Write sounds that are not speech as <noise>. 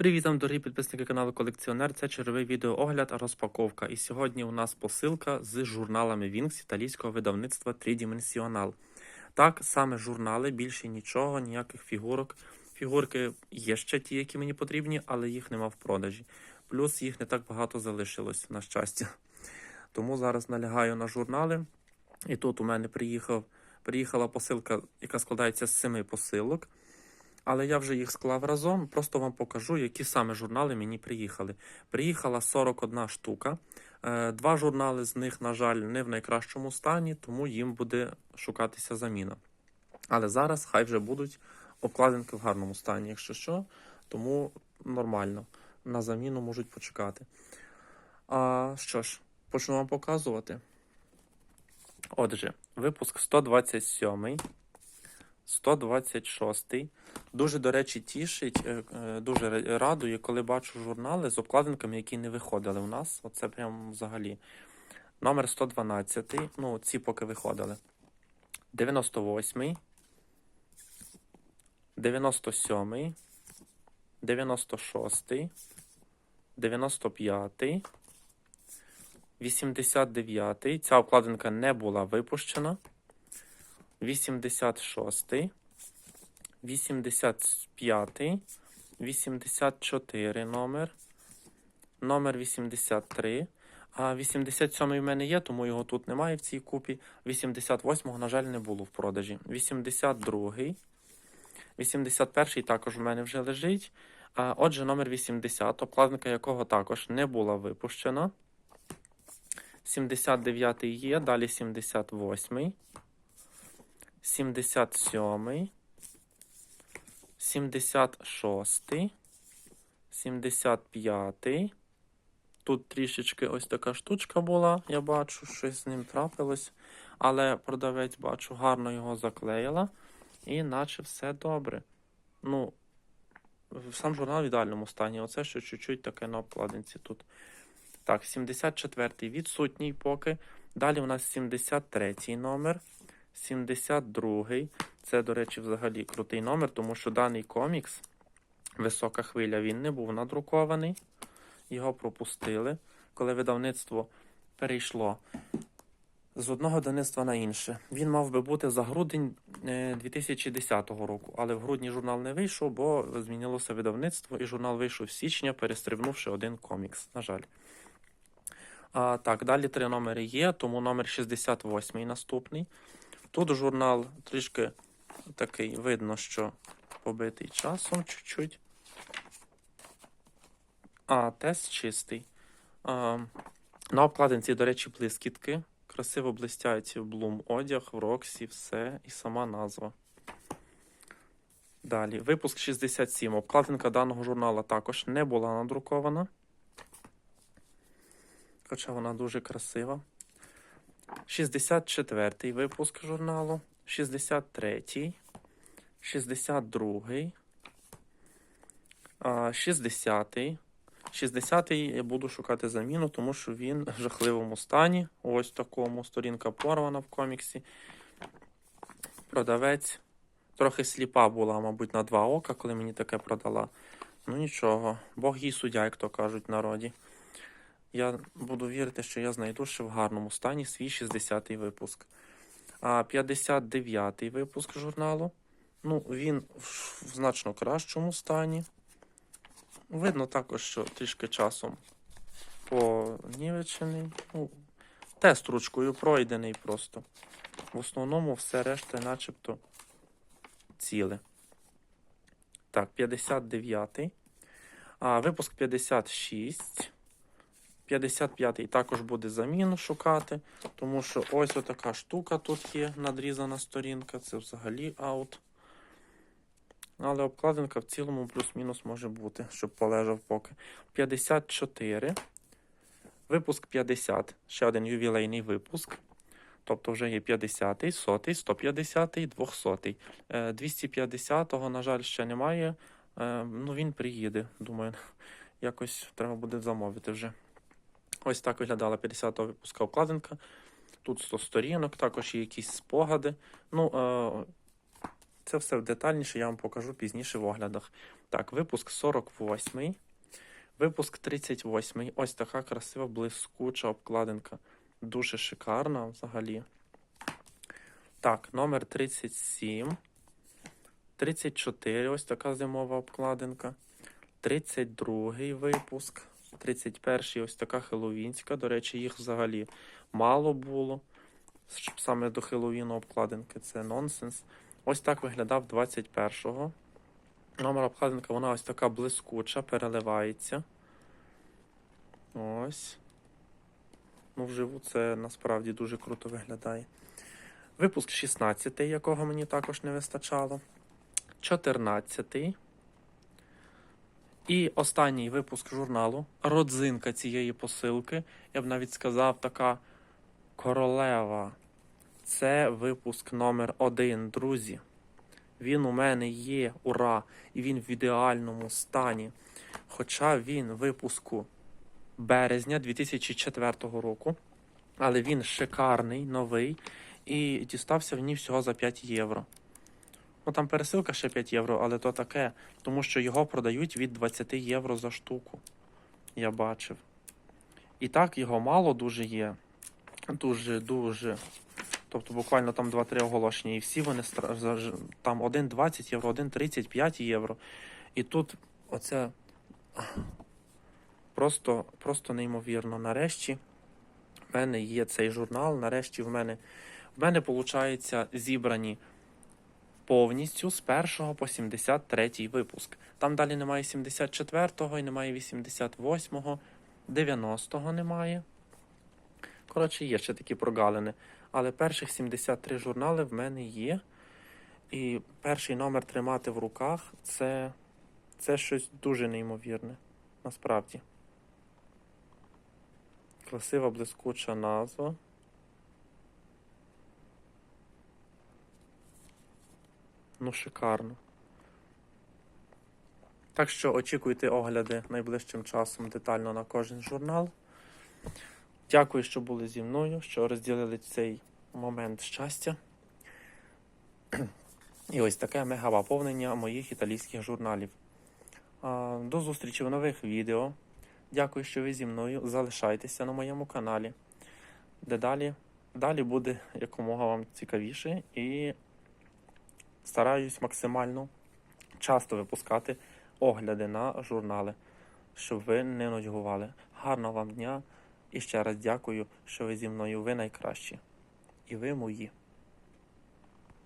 Привіт вам, дорогі підписники каналу Колекціонер. Це черговий відеоогляд розпаковка. І сьогодні у нас посилка з журналами Wings італійського видавництва Тридіменсіонал. Так, саме журнали, більше нічого, ніяких фігурок. Фігурки є ще ті, які мені потрібні, але їх нема в продажі. Плюс їх не так багато залишилось, на щастя. Тому зараз налягаю на журнали. І тут у мене приїхав, приїхала посилка, яка складається з семи посилок. Але я вже їх склав разом, просто вам покажу, які саме журнали мені приїхали. Приїхала 41 штука. Е, Два журнали з них, на жаль, не в найкращому стані, тому їм буде шукатися заміна. Але зараз хай вже будуть обкладинки в гарному стані, якщо що, тому нормально. На заміну можуть почекати. А що ж, почну вам показувати. Отже, випуск 127. 126. Дуже, до речі, тішить, е, е, дуже ра- радує, коли бачу журнали з обкладинками, які не виходили у нас. Оце прям взагалі. Номер 112. Ну, ці поки виходили. 98. 97. 96. 95. 89. Ця обкладинка не була випущена. 86, 85, 84 номер, номер 83. А 87 в мене є, тому його тут немає в цій купі. 88-го, на жаль, не було в продажі. 82, 81 також в мене вже лежить. А, отже, номер 80, обкладинка якого також не була випущена. 79 є, далі 78. 77, 76, 75. Тут трішечки ось така штучка була, я бачу, щось з ним трапилось. Але продавець, бачу, гарно його заклеїла. І наче все добре. Ну, сам журнал в ідеальному стані. Оце ще чуть-чуть таке на обкладинці тут. Так, 74-й відсутній поки. Далі у нас 73-й номер. 72-й. Це, до речі, взагалі крутий номер, тому що даний комікс, висока хвиля, він не був надрукований. Його пропустили, коли видавництво перейшло з одного видавництва на інше. Він мав би бути за грудень е, 2010 року, але в грудні журнал не вийшов, бо змінилося видавництво, і журнал вийшов в січня, перестрибнувши один комікс. На жаль. А, так, далі три номери є, тому номер 68 наступний. Тут журнал трішки такий видно, що побитий часом чуть-чуть. А, тест чистий. А, на обкладинці, до речі, блискітки. Красиво блистяють в Bloom одяг, в Роксі, все, і сама назва. Далі, випуск 67. Обкладинка даного журнала також не була надрукована. Хоча вона дуже красива. 64-й випуск журналу, 63-й, 62-й, 60-й. 60-й я буду шукати заміну, тому що він в жахливому стані. Ось такому. Сторінка порвана в коміксі. Продавець. Трохи сліпа була, мабуть, на два ока, коли мені таке продала. Ну нічого, Бог їй суддя, як то кажуть народі. Я буду вірити, що я знайду ще в гарному стані свій 60-й випуск. А 59-й випуск журналу. Ну, він в значно кращому стані. Видно також, що трішки часом понівечений. Ну, тест ручкою пройдений просто. В основному все решта начебто ціле. Так, 59-й. А, випуск 56. 55-й також буде заміну шукати, тому що ось отака штука тут є, надрізана сторінка, це взагалі аут. Але обкладинка в цілому плюс-мінус може бути, щоб полежав поки. 54. Випуск 50. Ще один ювілейний випуск. Тобто вже є 50-й, 100-й, 150-й, 200-й. Е, 250-го, на жаль, ще немає. Е, Ну, він приїде. Думаю, <laughs> якось треба буде замовити вже. Ось так виглядала 50-го випуска обкладинка. Тут 100 сторінок, також є якісь спогади. Ну, е, це все детальніше я вам покажу пізніше в оглядах. Так, випуск 48. Випуск 38. Ось така красива блискуча обкладинка. Дуже шикарна взагалі. Так, номер 37. 34. Ось така зимова обкладинка. 32 випуск. 31 ось така хеллоуінська. До речі, їх взагалі мало було. Саме до Хеллоуіну обкладинки це нонсенс. Ось так виглядав 21-го. Номер обкладинка, вона ось така блискуча, переливається. Ось. Ну, вживу це насправді дуже круто виглядає. Випуск 16, якого мені також не вистачало. 14. І останній випуск журналу. Родзинка цієї посилки. Я б навіть сказав, така королева. Це випуск номер 1 друзі. Він у мене є, ура! І він в ідеальному стані. Хоча він випуску березня 2004 року. Але він шикарний, новий. І дістався в ній всього за 5 євро. Ну там пересилка ще 5 євро, але то таке, тому що його продають від 20 євро за штуку. Я бачив. І так, його мало дуже є. Дуже, дуже. Тобто буквально там 2-3 оголошення. І всі вони там 1,20 євро, 1,35 євро. І тут оце просто, просто неймовірно. Нарешті в мене є цей журнал. Нарешті в мене, в мене виходить, зібрані повністю з 1 по 73 випуск. Там далі немає 74-го і немає 88-го, 90-го немає. Коротше, є ще такі прогалини. Але перших 73 журнали в мене є. І перший номер тримати в руках це, це щось дуже неймовірне. Насправді. Красива блискуча назва. Ну, шикарно. Так що очікуйте огляди найближчим часом детально на кожен журнал. Дякую, що були зі мною, що розділили цей момент щастя. І ось таке мега поповнення моїх італійських журналів. До зустрічі в нових відео. Дякую, що ви зі мною. Залишайтеся на моєму каналі, де далі, далі буде якомога вам цікавіше і стараюсь максимально часто випускати огляди на журнали, щоб ви не нудьгували. Гарного вам дня і ще раз дякую, що ви зі мною. Ви найкращі. І ви мої.